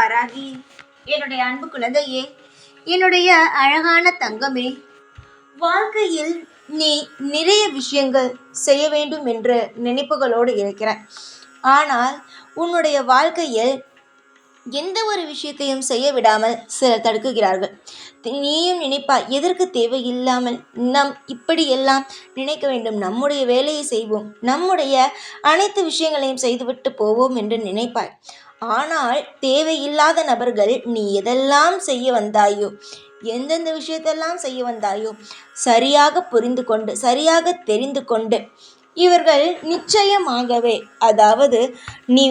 வாராகி. என்னுடைய அன்பு குழந்தையே என்னுடைய அழகான தங்கமே வாழ்க்கையில் நீ நிறைய விஷயங்கள் செய்ய வேண்டும் என்ற நினைப்புகளோடு இருக்கிற ஆனால் உன்னுடைய வாழ்க்கையில் எந்த ஒரு விஷயத்தையும் செய்ய விடாமல் சிலர் தடுக்குகிறார்கள். நீயும் நினைப்பாய் எதற்கு தேவையில்லாமல் நம் இப்படியெல்லாம் நினைக்க வேண்டும்? நம்முடைய வேலையை செய்வோம். நம்முடைய அனைத்து விஷயங்களையும் செய்துவிட்டு போவோம் என்று நினைப்பாய். ஆனால் தேவையில்லாத நபர்கள் நீ எதெல்லாம் செய்ய வந்தாயோ எந்தெந்த விஷயத்தெல்லாம் செய்ய வந்தாயோ சரியாக புரிந்து கொண்டு சரியாக தெரிந்து கொண்டு இவர்கள் நிச்சயமாகவே அதாவது நீ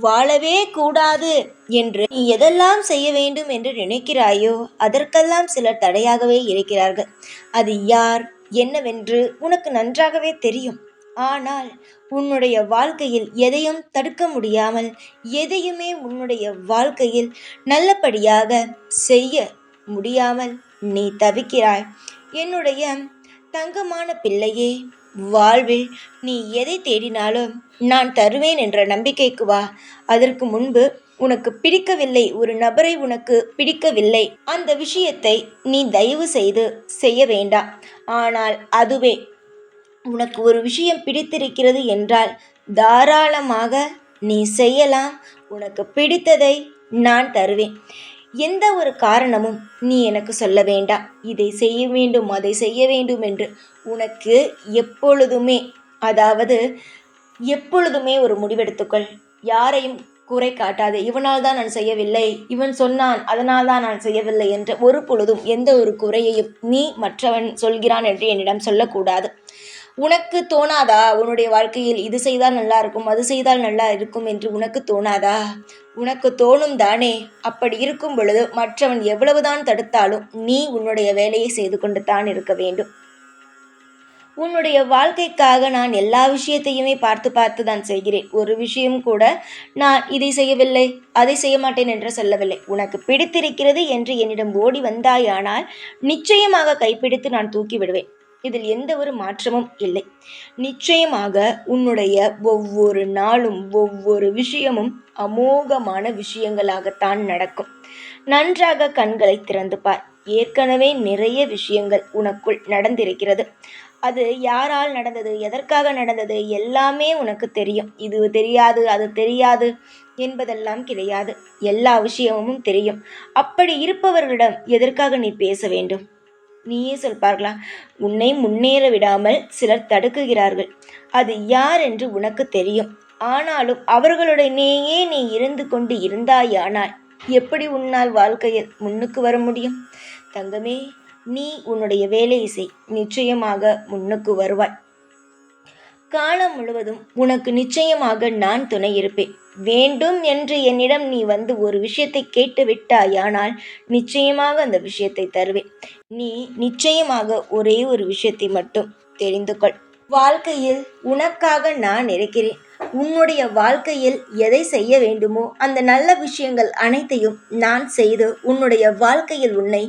வாழவே கூடாது என்று நீ எதெல்லாம் செய்ய வேண்டும் என்று நினைக்கிறாயோ அதற்கெல்லாம் சிலர் தடையாகவே இருக்கிறார்கள். அது யார் என்னவென்று உனக்கு நன்றாகவே தெரியும். ஆனால் உன்னுடைய வாழ்க்கையில் எதையும் தடுக்க முடியாமல் எதையுமே உன்னுடைய வாழ்க்கையில் நல்லபடியாக செய்ய முடியாமல் நீ தவிக்கிறாய். என்னுடைய தங்கமான பிள்ளையே வாழ்வில் நீ எதை தேடினாலும் நான் தருவேன் என்ற நம்பிக்கைக்கு வா. அதற்கு முன்பு உனக்கு பிடிக்கவில்லை ஒரு நபரை உனக்கு பிடிக்கவில்லை. அந்த விஷயத்தை நீ தயவு செய்து செய்ய வேண்டாம். ஆனால் அதுவே உனக்கு ஒரு விஷயம் பிடித்திருக்கிறது என்றால் தாராளமாக நீ செய்யலாம். உனக்கு பிடித்ததை நான் தருவேன். எந்த ஒரு காரணமும் நீ எனக்கு சொல்ல வேண்டாம். இதை செய்ய வேண்டும் அதை செய்ய வேண்டும் என்று உனக்கு எப்பொழுதுமே அதாவது எப்பொழுதுமே ஒரு முடிவெடுத்துக்கொள். யாரையும் குறை காட்டாது. இவனால் தான் நான் செய்யவில்லை. இவன் சொன்னான் அதனால் தான் நான் செய்யவில்லை என்று ஒரு பொழுதும் எந்த ஒரு குறையையும் நீ மற்றவன் சொல்கிறான் என்று என்னிடம் சொல்லக்கூடாது. உனக்கு தோணாதா? உன்னுடைய வாழ்க்கையில் இது செய்தால் நல்லா இருக்கும் அது செய்தால் நல்லா இருக்கும் என்று உனக்கு தோணாதா? உனக்கு தோணும் தானே. அப்படி இருக்கும் பொழுது மற்றவன் எவ்வளவுதான் தடுத்தாலும் நீ உன்னுடைய வேலையை செய்து கொண்டு தான் இருக்க வேண்டும். உன்னுடைய வாழ்க்கைக்காக நான் எல்லா விஷயத்தையுமே பார்த்து பார்த்து தான் செய்கிறேன். ஒரு விஷயம் கூட நான் இதை செய்யவில்லை அதை செய்ய மாட்டேன் என்று சொல்லவில்லை. உனக்கு பிடித்திருக்கிறது என்று என்னிடம் ஓடி வந்தாயானால் நிச்சயமாக கைப்பிடித்து நான் தூக்கி விடுவேன். இதில் எந்த ஒரு மாற்றமும் இல்லை. நிச்சயமாக உன்னுடைய ஒவ்வொரு நாளும் ஒவ்வொரு விஷயமும் அமோகமான விஷயங்களாகத்தான் நடக்கும். நன்றாக கண்களை திறந்து பார். ஏற்கனவே நிறைய விஷயங்கள் உனக்குள் நடந்திருக்கிறது. அது யாரால் நடந்தது எதற்காக நடந்தது எல்லாமே உனக்கு தெரியும். இது தெரியாது அது தெரியாது என்பதெல்லாம் கிடையாது. எல்லா விஷயமும் தெரியும். அப்படி இருப்பவர்களிடம் எதற்காக நீ பேச வேண்டும்? நீயே சொல் பார்க்கலாம் உன்னை முன்னேற விடாமல் சிலர் தடுக்குகிறார்கள். அது யார் என்று உனக்கு தெரியும். ஆனாலும் அவர்களுடனேயே நீ இருந்து கொண்டு இருந்தாயானால் எப்படி உன்னால் வாழ்க்கையில் முன்னுக்கு வர முடியும்? தங்கமே நீ உன்னுடைய வேலையை செய். நிச்சயமாக முன்னுக்கு வருவாய். காலம் முழுவதும் உனக்கு நிச்சயமாக நான் துணை இருப்பேன். வேண்டும் என்று என்னிடம் நீ வந்து ஒரு விஷயத்தை கேட்டு விட்டாயானால் நிச்சயமாக அந்த விஷயத்தை தருவேன். நீ நிச்சயமாக ஒரே ஒரு விஷயத்தை மட்டும் தெரிந்து கொள். வாழ்க்கையில் உனக்காக நான் இருக்கிறேன். உன்னுடைய வாழ்க்கையில் எதை செய்ய வேண்டுமோ அந்த நல்ல விஷயங்கள் அனைத்தையும் நான் செய்து உன்னுடைய வாழ்க்கையில் உன்னை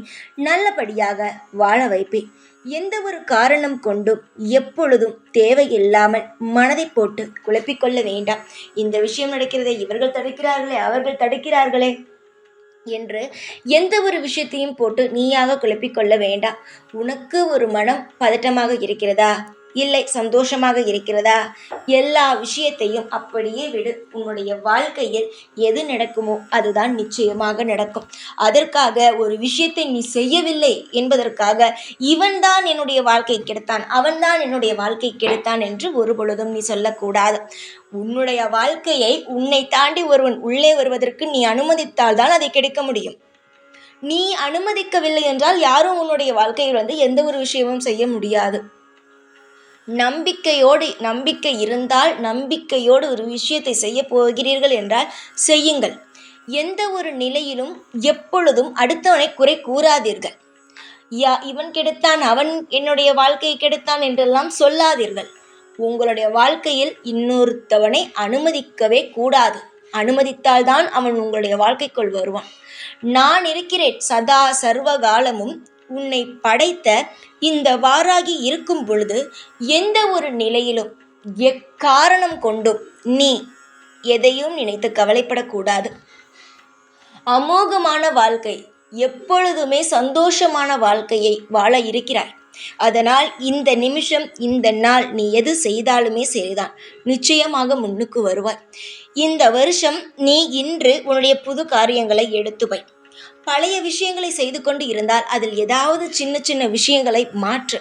நல்லபடியாக வாழ வைப்பேன். எந்த ஒரு காரணம் கொண்டும் எப்பொழுதும் தேவையில்லாமல் மனதை போட்டு குழப்பிக்கொள்ள வேண்டாம். இந்த விஷயம் நடக்கிறதை இவர்கள் தடுக்கிறார்களே அவர்கள் தடுக்கிறார்களே என்று எந்த ஒரு விஷயத்தையும் போட்டு நீயாக குழப்பிக்கொள்ள வேண்டாம். உனக்கு ஒரு மனம் பதட்டமாக இருக்கிறதா? இல்லை சந்தோஷமாக இருக்கிறதா? எல்லா விஷயத்தையும் அப்படியே விடு. உன்னுடைய வாழ்க்கையில் எது நடக்குமோ அதுதான் நிச்சயமாக நடக்கும். அதற்காக ஒரு விஷயத்தை நீ செய்யவில்லை என்பதற்காக இவன்தான் என்னுடைய வாழ்க்கை கெடுத்தான் அவன்தான் என்னுடைய வாழ்க்கை கெடுத்தான் என்று ஒரு பொழுதும் நீ சொல்லக்கூடாது. உன்னுடைய வாழ்க்கையை உன்னை தாண்டி ஒருவன் உள்ளே வருவதற்கு நீ அனுமதித்தால் தான் அதை கெடுக்க முடியும். நீ அனுமதிக்கவில்லை என்றால் யாரும் உன்னுடைய வாழ்க்கையில் வந்து எந்த ஒரு விஷயமும் செய்ய முடியாது. நம்பிக்கையோடு நம்பிக்கை இருந்தால் நம்பிக்கையோடு ஒரு விஷயத்தை செய்ய போகிறீர்கள் என்றால் செய்யுங்கள். எந்த ஒரு நிலையிலும் எப்பொழுதும் அடுத்தவனை குறை கூறாதீர்கள். யா இவன் கெடுத்தான் அவன் என்னுடைய வாழ்க்கையை கெடுத்தான் என்றெல்லாம் சொல்லாதீர்கள். உங்களுடைய வாழ்க்கையில் இன்னொருத்தவனை அனுமதிக்கவே கூடாது. அனுமதித்தால்தான் அவன் உங்களுடைய வாழ்க்கைக்குள் வருவான். நான் இருக்கிறேன். சதா சர்வ காலமும் உன்னை படைத்த இந்த வாராகி இருக்கும் பொழுது எந்த ஒரு நிலையிலும் எக்காரணம் கொண்டும் நீ எதையும் நினைத்து கவலைப்படக்கூடாது. அமோகமான வாழ்க்கை எப்பொழுதுமே சந்தோஷமான வாழ்க்கையை வாழ இருக்கிறாய். அதனால் இந்த நிமிஷம் இந்த நாள் நீ எது செய்தாலுமே சரிதான். நிச்சயமாக முன்னுக்கு வருவாய். இந்த வருஷம் நீ இன்று உன்னுடைய புது காரியங்களை எடுத்துவை பழைய விஷயங்களை செய்து கொண்டு இருந்தால் அதில் ஏதாவது சின்ன சின்ன விஷயங்களை மாற்று.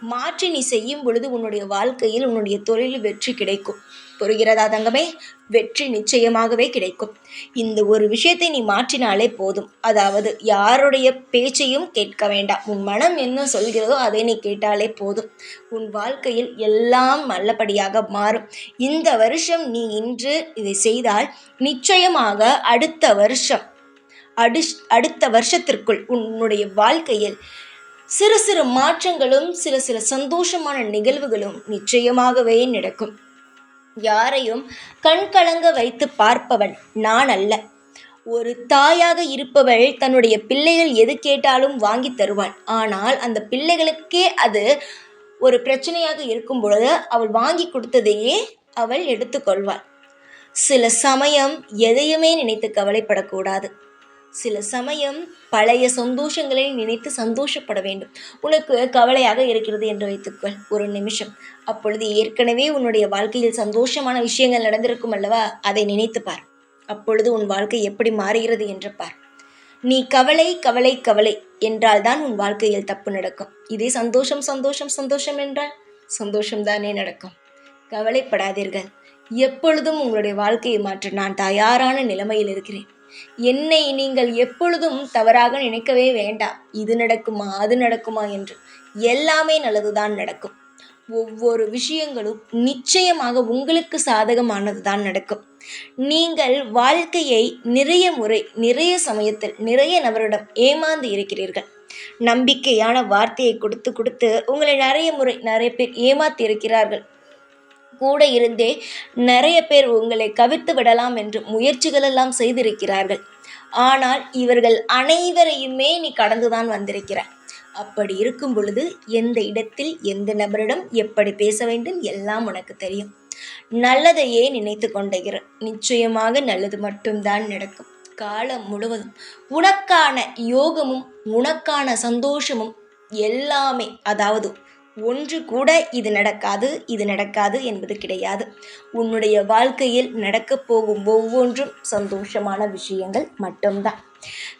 மாற்றி நீ செய்யும் பொழுது உன்னுடைய வாழ்க்கையில் உன்னுடைய தொழில் வெற்றி கிடைக்கும். புரிகிறதா தங்கமே? வெற்றி நிச்சயமாகவே கிடைக்கும். இந்த ஒரு விஷயத்தை நீ மாற்றினாலே போதும். அதாவது யாருடைய பேச்சையும் கேட்க வேண்டாம். உன் மனம் என்ன சொல்கிறதோ அதை நீ கேட்டாலே போதும். உன் வாழ்க்கையில் எல்லாம் நல்லபடியாக மாறும். இந்த வருஷம் நீ இன்று இதை செய்தால் நிச்சயமாக அடுத்த வருஷம் அடு அடுத்த வருஷத்திற்குள் உன்னுடைய வாழ்க்கையில் சிறு சிறு மாற்றங்களும் சில சில சந்தோஷமான நிகழ்வுகளும் நிச்சயமாகவே நடக்கும். யாரையும் கண்கலங்க வைத்து பார்ப்பவன் நான் அல்ல. ஒரு தாயாக இருப்பவள் தன்னுடைய பிள்ளைகள் எது கேட்டாலும் வாங்கி தருவாள் ஆனால் அந்த பிள்ளைகளுக்கே அது ஒரு பிரச்சனையாக இருக்கும் பொழுது அவள் வாங்கி கொடுத்ததையே அவள் எடுத்துக்கொள்வாள். சில சமயம் எதையுமே நினைத்து கவலைப்படக்கூடாது. சில சமயம் பழைய சந்தோஷங்களை நினைத்து சந்தோஷப்பட வேண்டும். உனக்கு கவலையாக இருக்கிறது என்று வைத்துக்கொள். ஒரு நிமிஷம். அப்பொழுது ஏற்கனவே உன்னுடைய வாழ்க்கையில் சந்தோஷமான விஷயங்கள் நடந்திருக்கும் அல்லவா? அதை நினைத்து பார். அப்பொழுது உன் வாழ்க்கை எப்படி மாறுகிறது என்று பார். நீ கவலை கவலை கவலை என்றால் தான் உன் வாழ்க்கையில் தப்பு நடக்கும். இதே சந்தோஷம் சந்தோஷம் சந்தோஷம் என்றால் சந்தோஷம்தானே நடக்கும். கவலைப்படாதீர்கள். எப்பொழுதும் உங்களுடைய வாழ்க்கையை மாற்ற நான் தயாரான நிலைமையில் இருக்கிறேன். என்னை நீங்கள் எப்பொழுதும் தவறாக நினைக்கவே வேண்டாம். இது நடக்குமா அது நடக்குமா என்று. எல்லாமே நல்லதுதான் நடக்கும். ஒவ்வொரு விஷயங்களும் நிச்சயமாக உங்களுக்கு சாதகமானது தான் நடக்கும். நீங்கள் வாழ்க்கையை நிறைய முறை நிறைய சமயத்தில் நிறைய நபரிடம் ஏமாந்து இருக்கிறீர்கள். நம்பிக்கையான வார்த்தையை கொடுத்து கொடுத்து உங்களை நிறைய முறை நிறைய பேர் ஏமாத்தி இருக்கிறார்கள். கூட இருந்தே நிறைய பேர் உங்களை கவிழ்த்து விடலாம் என்று முயற்சிகளெல்லாம் செய்திருக்கிறார்கள். ஆனால் இவர்கள் அனைவரையுமே நீ கடந்துதான் வந்திருக்கிறாய். அப்படி இருக்கும் பொழுது எந்த இடத்தில் எந்த நபரிடம் எப்படி பேச வேண்டும் எல்லாம் உனக்கு தெரியும். நல்லதையே நினைத்து கொண்டிருக்கிற நிச்சயமாக நல்லது மட்டும்தான் நடக்கும். காலம் முழுவதும் உனக்கான யோகமும் உனக்கான சந்தோஷமும் எல்லாமே அதாவது ஒன்று கூட இது நடக்காது இது நடக்காது என்பது கிடையாது. உன்னுடைய வாழ்க்கையில் நடக்கப் போகும் ஒவ்வொன்றும் சந்தோஷமான விஷயங்கள் மட்டும்தான்.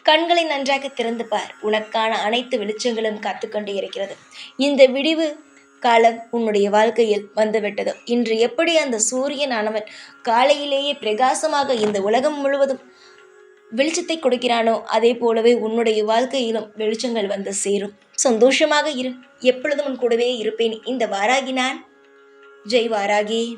கண்களை நன்றாக திறந்து பார். உனக்கான அனைத்து வெளிச்சங்களும் காத்துக்கொண்டு இருக்கிறது. இந்த விடிவு காலம் உன்னுடைய வாழ்க்கையில் வந்துவிட்டது. இன்று எப்படி அந்த சூரியன் ஆனவன் காலையிலேயே பிரகாசமாக இந்த உலகம் முழுவதும் வெளிச்சத்தை கொடுக்கிறானோ? அதே போலவே உன்னுடைய வாழ்க்கையிலும் வெளிச்சங்கள் வந்து சேரும். சந்தோஷமாக இரு. எப்பொழுதும் உன் கூடவே இருப்பேன். இந்த வாராகி நான். ஜெய் வாராகி.